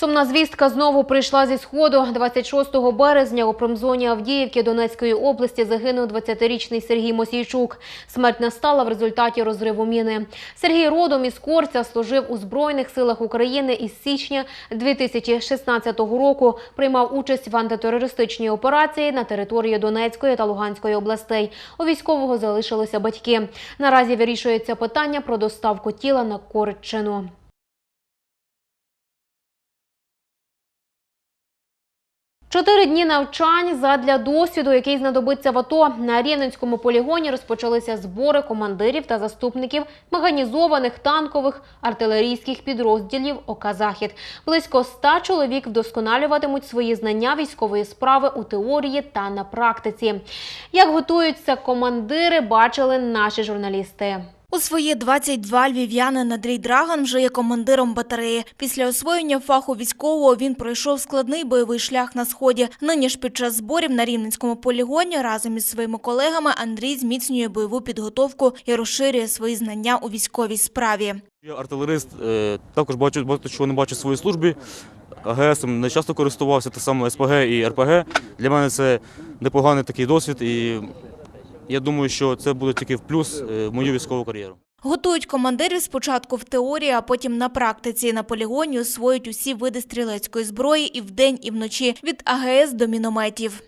Сумна звістка знову прийшла зі сходу. 26 березня у промзоні Авдіївки Донецької області загинув 20-річний Сергій Мосійчук. Смерть настала в результаті розриву міни. Сергій родом із Корця служив у Збройних силах України із січня 2016 року. Приймав участь в антитерористичній операції на території Донецької та Луганської областей. У військового залишилися батьки. Наразі вирішується питання про доставку тіла на Коричину. Чотири дні навчань задля досвіду, який знадобиться в АТО. На Рівненському полігоні розпочалися збори командирів та заступників механізованих танкових артилерійських підрозділів ОК «Захід». Близько ста чоловік вдосконалюватимуть свої знання військової справи у теорії та на практиці. Як готуються командири, бачили наші журналісти. У свої 22 львів'янин Андрій Драган вже є командиром батареї. Після освоєння фаху військового він пройшов складний бойовий шлях на сході. Нині ж під час зборів на Рівненському полігоні разом із своїми колегами Андрій зміцнює бойову підготовку і розширює свої знання у військовій справі. Я артилерист, е, також бачу багато чого не бачу в своїй службі. АГС не часто користувався, те саме СПГ і РПГ. Для мене це непоганий такий досвід, і я думаю, що це буде тільки в плюс е, в мою військову кар'єру. Готують командирів спочатку в теорії, а потім на практиці. На полігоні освоюють усі види стрілецької зброї і вдень, і вночі від АГС до мінометів.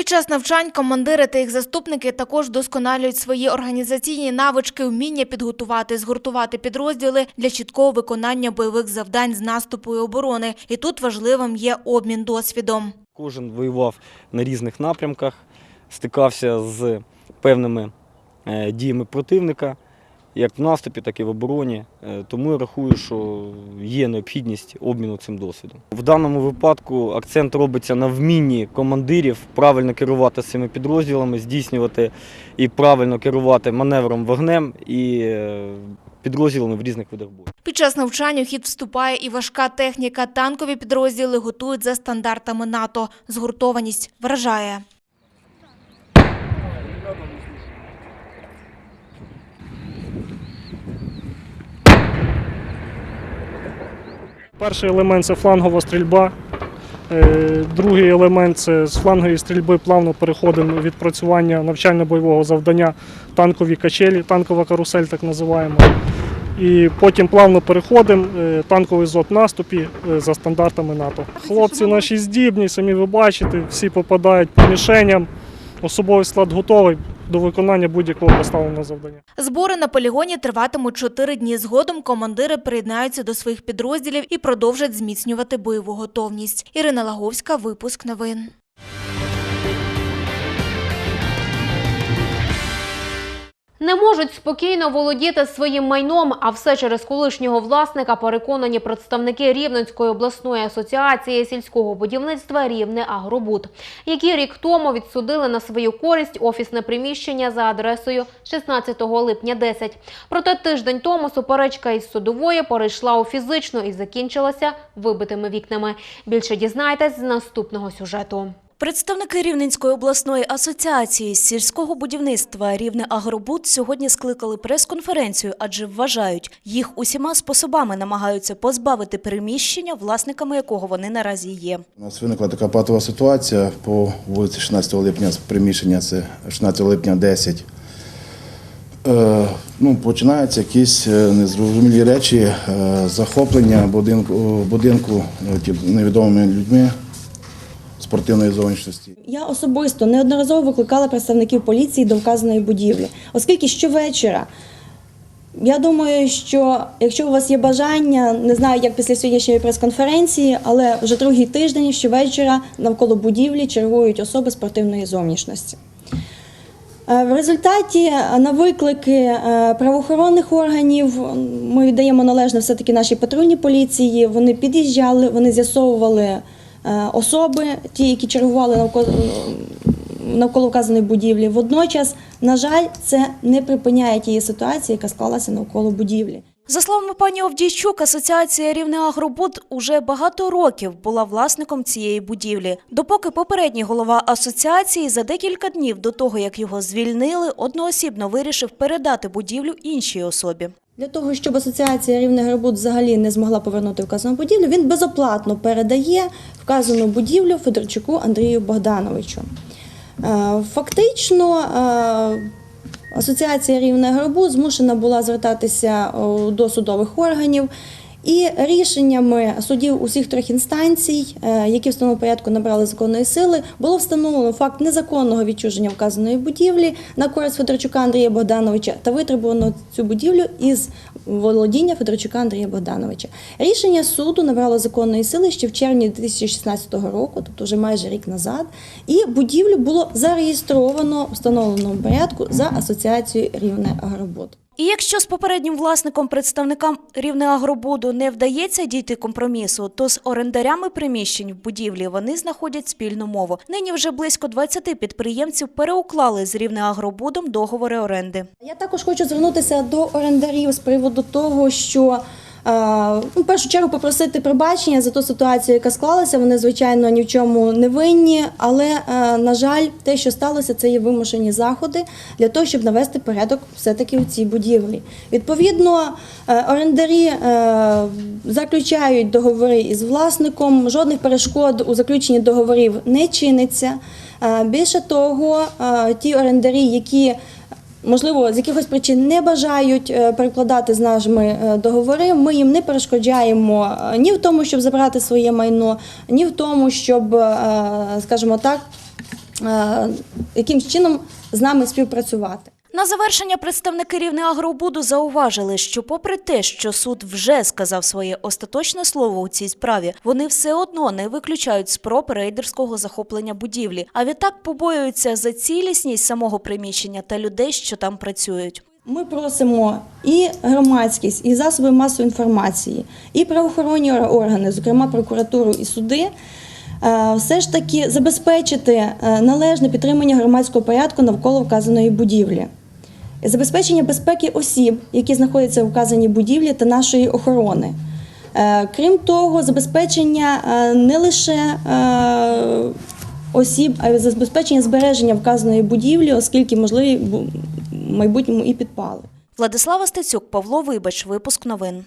Під час навчань командири та їх заступники також досконалюють свої організаційні навички, вміння підготувати, згуртувати підрозділи для чіткого виконання бойових завдань з наступу і оборони. І тут важливим є обмін досвідом. Кожен воював на різних напрямках, стикався з певними е, діями противника, як в наступі, так і в обороні. Е, Тому я рахую, що є необхідність обміну цим досвідом. В даному випадку акцент робиться на вмінні командирів правильно керувати цими підрозділами, здійснювати і правильно керувати маневром вогнем і е, підрозділами в різних видах бою. Під час навчань у хід вступає і важка техніка. Танкові підрозділи готують за стандартами НАТО. Згуртованість вражає. Перший елемент це флангова стрільба. Е, Другий елемент це з флангової стрільби плавно переходимо в відпрацювання навчально-бойового завдання танкові качелі, танкова карусель, так називаємо. І потім плавно переходимо е, танковий зод наступі е, за стандартами НАТО. Хлопці наші здібні, самі ви бачите, всі попадають по мішеням. Особовий склад готовий до виконання будь-якого поставленого завдання. Збори на полігоні триватимуть чотири дні. Згодом командири приєднаються до своїх підрозділів і продовжать зміцнювати бойову готовність. Ірина Лаговська, випуск новин. Не можуть спокійно володіти своїм майном, а все через колишнього власника переконані представники Рівненської обласної асоціації сільського будівництва Рівне Агробуд, які рік тому відсудили на свою користь офісне приміщення за адресою 16 липня 10. Проте тиждень тому суперечка із судової перейшла у фізичну і закінчилася вибитими вікнами. Більше дізнайтесь з наступного сюжету. Представники Рівненської обласної асоціації з сільського будівництва Рівне Агробуд сьогодні скликали прес-конференцію, адже вважають, їх усіма способами намагаються позбавити переміщення, власниками якого вони наразі є. У нас виникла така патова ситуація по вулиці 16 липня, приміщення це 16 липня 10. Е, ну, починаються якісь е, незрозумілі речі, е, захоплення будинку, будинку е, ті, невідомими людьми спортивної зовнішності. Я особисто неодноразово викликала представників поліції до вказаної будівлі, оскільки щовечора. Я думаю, що якщо у вас є бажання, не знаю, як після сьогоднішньої прес-конференції, але вже другий тиждень щовечора навколо будівлі чергують особи спортивної зовнішності. Е, В результаті е, на виклики е, правоохоронних органів ми віддаємо належне все-таки нашій патрульній поліції. Вони під'їжджали, вони з'ясовували особи, ті, які чергували навколо навколо вказаної будівлі. Водночас, на жаль, це не припиняє тієї ситуації, яка склалася навколо будівлі. За словами пані Овдійчук, асоціація Рівне Агробуд уже багато років була власником цієї будівлі. Допоки попередній голова асоціації за декілька днів до того, як його звільнили, одноосібно вирішив передати будівлю іншій особі. Для того, щоб асоціація Рівне Грибут взагалі не змогла повернути вказану будівлю, він безоплатно передає вказану будівлю Федорчуку Андрію Богдановичу. Е, Фактично, е, асоціація Рівне Грибут змушена була звертатися до судових органів. І рішеннями судів усіх трьох інстанцій, е, які в встановленому порядку набрали законної сили, було встановлено факт незаконного відчуження вказаної будівлі на користь Федорчука Андрія Богдановича та витребувано цю будівлю із володіння Федорчука Андрія Богдановича. Рішення суду набрало законної сили ще в червні 2016 року, тобто вже майже рік назад, і будівлю було зареєстровано в встановленому порядку за асоціацією Рівне Агробуд. І якщо з попереднім власником представникам Рівне Агробуду не вдається дійти компромісу, то з орендарями приміщень в будівлі вони знаходять спільну мову. Нині вже близько 20 підприємців переуклали з Рівне Агробудом договори оренди. Я також хочу звернутися до орендарів з приводу того, що ну, в першу чергу попросити пробачення за ту ситуацію, яка склалася. Вони, звичайно, ні в чому не винні, але, е, на жаль, те, що сталося, це є вимушені заходи для того, щоб навести порядок все-таки у цій будівлі. Відповідно, е, орендарі е, заключають договори із власником, жодних перешкод у заключенні договорів не чиниться. Е, Більше того, е, ті орендарі, які можливо, з якихось причин не бажають е, перекладати з нашими е, договори. Ми їм не перешкоджаємо е, ні в тому, щоб забрати своє майно, ні в тому, щоб, скажімо так, якимсь чином з нами співпрацювати. На завершення представники Рівне Агробуду зауважили, що попри те, що суд вже сказав своє остаточне слово у цій справі, вони все одно не виключають спроб рейдерського захоплення будівлі, а відтак побоюються за цілісність самого приміщення та людей, що там працюють. Ми просимо і громадськість, і засоби масової інформації, і правоохоронні органи, зокрема прокуратуру і суди, е, все ж таки забезпечити е, належне підтримання громадського порядку навколо вказаної будівлі. Забезпечення безпеки осіб, які знаходяться в вказаній будівлі, та нашої охорони. Е, Крім того, забезпечення е, не лише е, осіб, а й забезпечення збереження вказаної будівлі, оскільки можливі в майбутньому і підпали. Владислава Стецюк, Павло Вибач, випуск новин.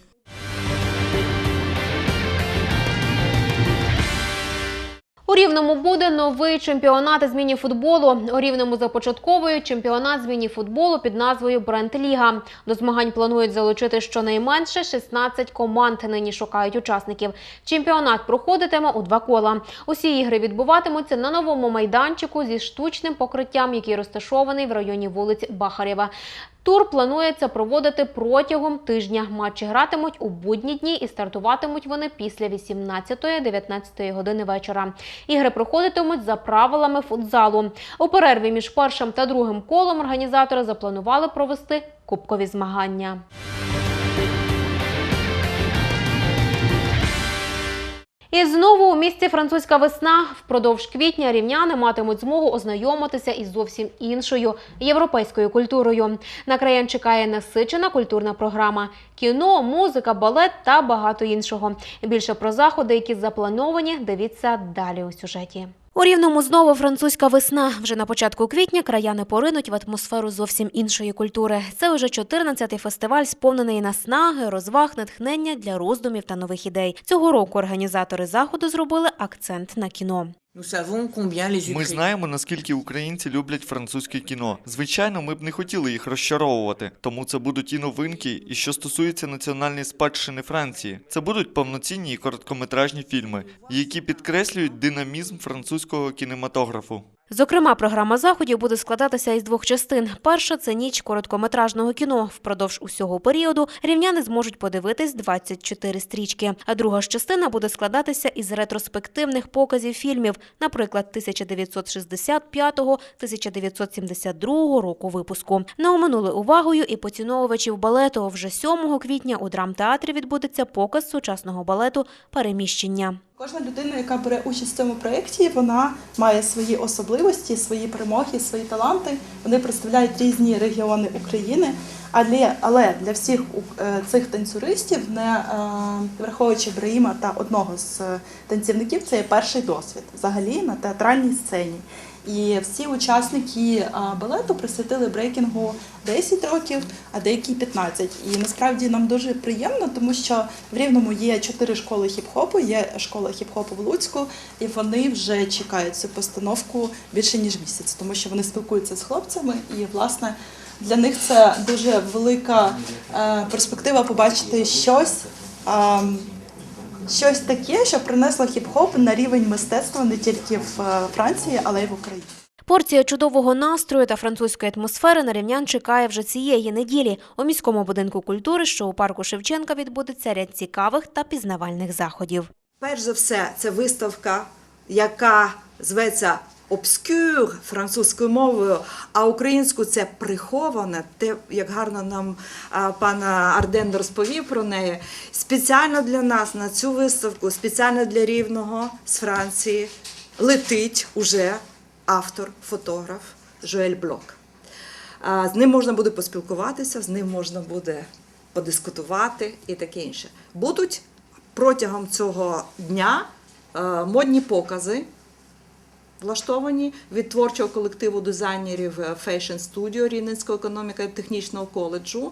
У Рівному буде новий чемпіонат із міні-футболу. У Рівному започатковують чемпіонат з міні-футболу під назвою Бренд Ліга. До змагань планують залучити щонайменше 16 команд. Нині шукають учасників. Чемпіонат проходитиме у два кола. Усі ігри відбуватимуться на новому майданчику зі штучним покриттям, який розташований в районі вулиць Бахарєва. Тур планується проводити протягом тижня. Матчі гратимуть у будні дні і стартуватимуть вони після 18-19 години вечора. Ігри проходитимуть за правилами футзалу. У перерві між першим та другим колом організатори запланували провести кубкові змагання. І знову у місті французька весна. Впродовж квітня рівняни матимуть змогу ознайомитися із зовсім іншою європейською культурою. На краян чекає насичена культурна програма: кіно, музика, балет та багато іншого. Більше про заходи, які заплановані, дивіться далі у сюжеті. У Рівному знову французька весна. Вже на початку квітня краяни поринуть в атмосферу зовсім іншої культури. Це вже 14-й фестиваль, сповнений наснаги, розваг, натхнення для роздумів та нових ідей. Цього року організатори заходу зробили акцент на кіно. Ми знаємо, наскільки українці люблять французьке кіно. Звичайно, ми б не хотіли їх розчаровувати, тому це будуть і новинки, і що стосується національної спадщини Франції. Це будуть повноцінні і короткометражні фільми, які підкреслюють динамізм французького кінематографу. Зокрема, програма заходів буде складатися із двох частин. Перша це ніч короткометражного кіно. Впродовж усього періоду рівняни зможуть подивитись 24 стрічки. А друга ж частина буде складатися із ретроспективних показів фільмів, наприклад, 1995-1972 року випуску. Не оминули увагою і поціновувачів балету. Вже 7 квітня у драмтеатрі відбудеться показ сучасного балету Переміщення. Кожна людина, яка бере участь в цьому проєкті, вона має свої особливості, свої перемоги, свої таланти. Вони представляють різні регіони України. Але, але для всіх е, цих танцюристів, не е, враховуючи Браїма та одного з е, танцівників, це є перший досвід взагалі на театральній сцені. І всі учасники балету присвятили брейкінгу 10 років, а деякі 15. І насправді нам дуже приємно, тому що в Рівному є чотири школи хіп-хопу, є школа хіп-хопу в Луцьку, і вони вже чекають цю постановку більше ніж місяць, тому що вони спілкуються з хлопцями, і власне для них це дуже велика е, перспектива побачити щось. Щось таке, що принесло хіп-хоп на рівень мистецтва не тільки в е, Франції, але й в Україні. Порція чудового настрою та французької атмосфери на рівнян чекає вже цієї неділі. У міському будинку культури, що у парку Шевченка, відбудеться ряд цікавих та пізнавальних заходів. Перш за все, це виставка, яка зветься обскюр французькою мовою, а українською це приховане. Те, як гарно нам пан Арден розповів про неї. Спеціально для нас на цю виставку, спеціально для рівного з Франції, летить уже автор, фотограф Жоель Блок. З ним можна буде поспілкуватися, з ним можна буде подискутувати і таке інше. Будуть протягом цього дня е, модні покази. Влаштовані від творчого колективу дизайнерів е, Fashion Studio Рівненського економіко-технічного коледжу.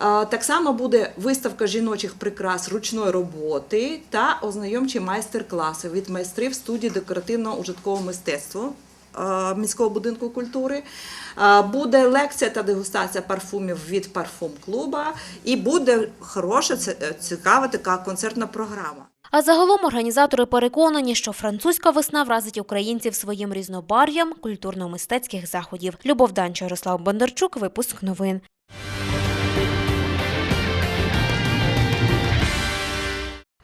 Е, Так само буде виставка жіночих прикрас ручної роботи та ознайомчі майстер-класи від майстрів студії декоративно-ужиткового мистецтва е, міського будинку культури. Буде лекція та дегустація парфумів від парфум клуба, і буде хороша цікава така концертна програма. А загалом організатори переконані, що французька весна вразить українців своїм різнобар'ям культурно-мистецьких заходів. Любов Данчо, Ярослав Бондарчук, випуск новин.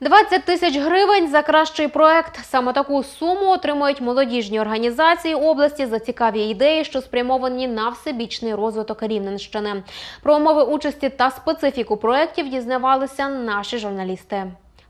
«20 тисяч гривень за кращий проект. Саме таку суму отримують молодіжні організації області за цікаві ідеї, що спрямовані на всебічний розвиток Рівненщини. Про умови участі та специфіку проєктів дізнавалися наші журналісти.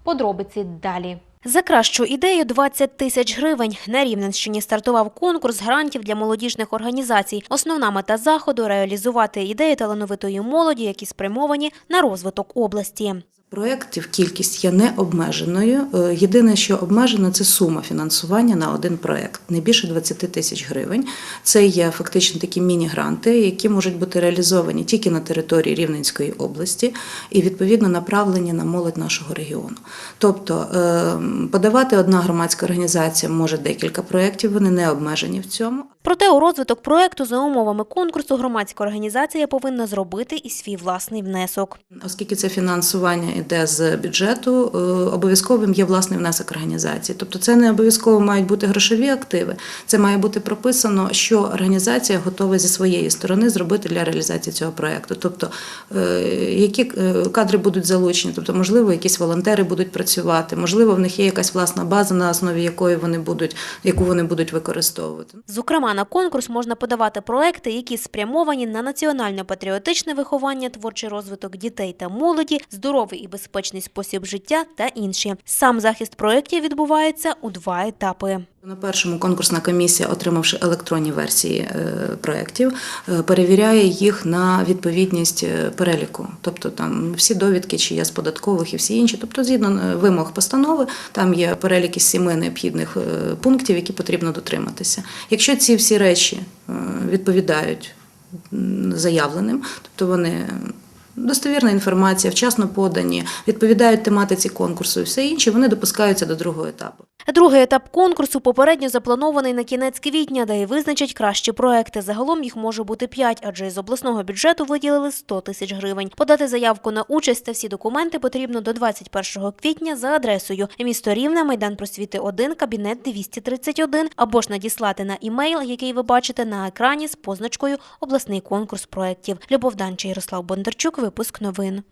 Подробиці далі. За кращу ідею 20 тисяч гривень. На Рівненщині стартував конкурс грантів для молодіжних організацій. Основна мета заходу реалізувати ідеї талановитої молоді, які спрямовані на розвиток області. Проєктів кількість є необмеженою. Е, Єдине, що обмежено, це сума фінансування на один проєкт, не більше 20 тисяч гривень. Це є фактично такі міні-гранти, які можуть бути реалізовані тільки на території Рівненської області і відповідно направлені на молодь нашого регіону. Тобто е, подавати одна громадська організація може декілька проєктів, вони не обмежені в цьому. Проте у розвиток проекту за умовами конкурсу громадська організація повинна зробити і свій власний внесок. Оскільки це фінансування йде з бюджету, е, обов'язковим є власний внесок організації. Тобто це не обов'язково мають бути грошові активи. Це має бути прописано, що організація готова зі своєї сторони зробити для реалізації цього проекту. Тобто е, які е, кадри будуть залучені, тобто, можливо, якісь волонтери будуть працювати, можливо, в них є якась власна база, на основі якої вони будуть, яку вони будуть використовувати. Зокрема, на конкурс можна подавати проекти, які спрямовані на національно-патріотичне виховання, творчий розвиток дітей та молоді, здоровий і безпечний спосіб життя та інші. Сам захист проєктів відбувається у два етапи. На першому конкурсна комісія, отримавши електронні версії е, проєктів, е, перевіряє їх на відповідність е, переліку. Тобто там всі довідки, чи є з податкових і всі інші. Тобто, згідно вимог постанови, там є перелік із сіми необхідних пунктів, які потрібно дотриматися. Якщо ці всі речі відповідають заявленим, тобто вони. Достовірна інформація, вчасно подані, відповідають тематиці конкурсу і все інше, вони допускаються до другого етапу. Другий етап конкурсу попередньо запланований на кінець квітня, де і визначать кращі проекти. Загалом їх може бути п'ять, адже із обласного бюджету виділили 100 тисяч гривень. Подати заявку на участь та всі документи потрібно до 21 квітня за адресою місто Рівне, майдан просвіти 1, кабінет 231, або ж надіслати на імейл, який ви бачите на екрані з позначкою обласний конкурс проєктів. Любов Данча, Ярослав Бондарчук, випуск новин.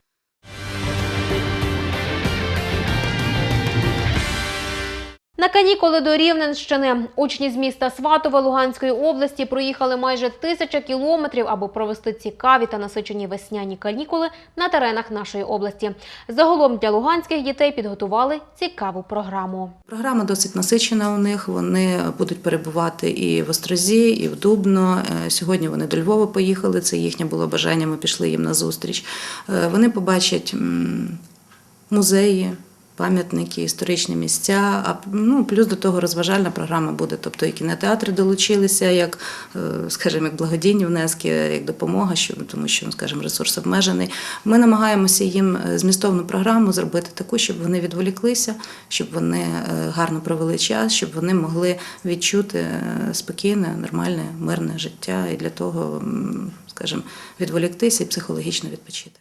На канікули до Рівненщини учні з міста Сватове Луганської області проїхали майже тисяча кілометрів, аби провести цікаві та насичені весняні канікули на теренах нашої області. Загалом для луганських дітей підготували цікаву програму. Програма досить насичена у них. Вони будуть перебувати і в Острозі, і в Дубно. Е, Сьогодні вони до Львова поїхали. Це їхнє було бажання. Ми пішли їм на зустріч. Е, Вони побачать музеї. Пам'ятники, історичні місця, а ну плюс до того розважальна програма буде. Тобто і кінотеатри долучилися, як, е, скажімо, як благодійні внески, як допомога, що тому що, скажімо, ресурс обмежений. Ми намагаємося їм е, змістовну програму зробити таку, щоб вони відволіклися, щоб вони е, гарно провели час, щоб вони могли відчути спокійне, нормальне, мирне життя і для того, скажімо, відволіктися і психологічно відпочити.